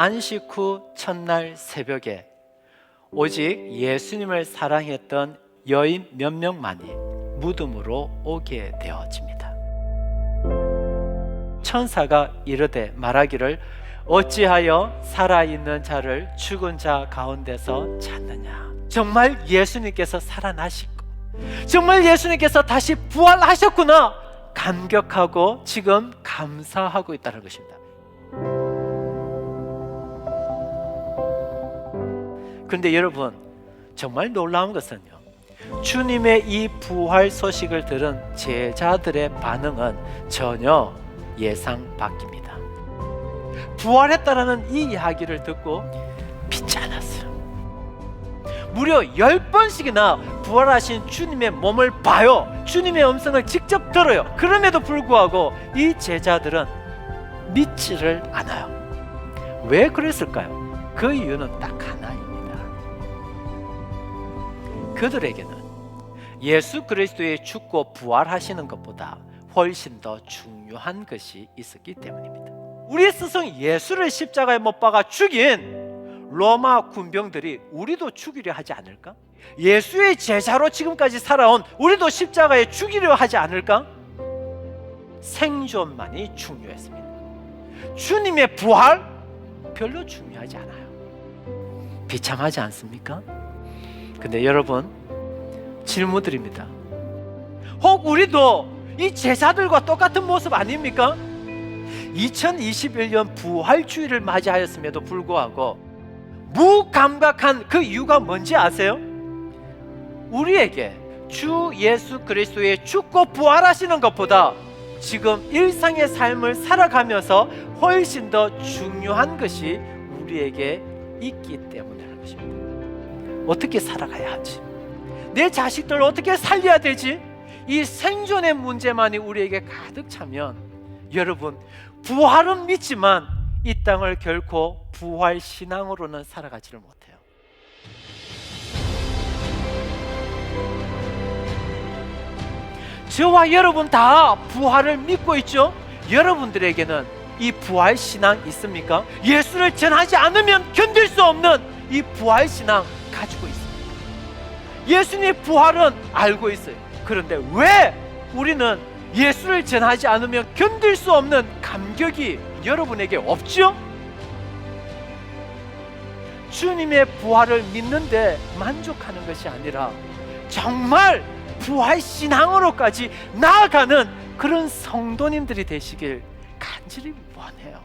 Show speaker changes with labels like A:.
A: 안식 후 첫날 새벽에 오직 예수님을 사랑했던 여인 몇 명만이 무덤으로 오게 되어집니다. 천사가 이르되 말하기를 어찌하여 살아있는 자를 죽은 자 가운데서 찾느냐 정말 예수님께서 살아나시고 정말 예수님께서 다시 부활하셨구나 감격하고 지금 감사하고 있다는 것입니다. 그런데 여러분 정말 놀라운 것은요. 주님의 이 부활 소식을 들은 제자들의 반응은 전혀 예상 밖입니다. 부활했다라는 이 이야기를 듣고 믿지 않았어요. 무려 열 번씩이나 부활하신 주님의 몸을 봐요. 주님의 음성을 직접 들어요. 그럼에도 불구하고 이 제자들은 믿지를 않아요. 왜 그랬을까요? 그 이유는 딱 하나입니다. 그들에게는 예수 그리스도의 죽고 부활하시는 것보다 훨씬 더 중요한 것이 있었기 때문입니다. 우리 스승 예수를 십자가에 못 박아 죽인 로마 군병들이 우리도 죽이려 하지 않을까? 예수의 제자로 지금까지 살아온 우리도 십자가에 죽이려 하지 않을까? 생존만이 중요했습니다. 주님의 부활 별로 중요하지 않아요. 비참하지 않습니까? 근데 여러분 질문 드립니다. 혹 우리도 이 제자들과 똑같은 모습 아닙니까? 2021년 부활주의를 맞이하였음에도 불구하고 무감각한 그 이유가 뭔지 아세요? 우리에게 주 예수 그리스도의 죽고 부활하시는 것보다 지금 일상의 삶을 살아가면서 훨씬 더 중요한 것이 우리에게 있기 때문이라는 것입니다. 어떻게 살아가야 하지? 내 자식들을 어떻게 살려야 되지? 이 생존의 문제만이 우리에게 가득 차면 여러분 부활은 믿지만 이 땅을 결코 부활 신앙으로는 살아가지를 못해요. 저와 여러분 다 부활을 믿고 있죠? 여러분들에게는 이 부활 신앙 있습니까? 예수를 전하지 않으면 견딜 수 없는 이 부활 신앙 가지고 있습니다. 예수님의 부활은 알고 있어요. 그런데 왜 우리는 예수를 전하지 않으면 견딜 수 없는 감격이 여러분에게 없죠? 주님의 부활을 믿는데 만족하는 것이 아니라 정말 부활 신앙으로까지 나아가는 그런 성도님들이 되시길 간절히 원해요.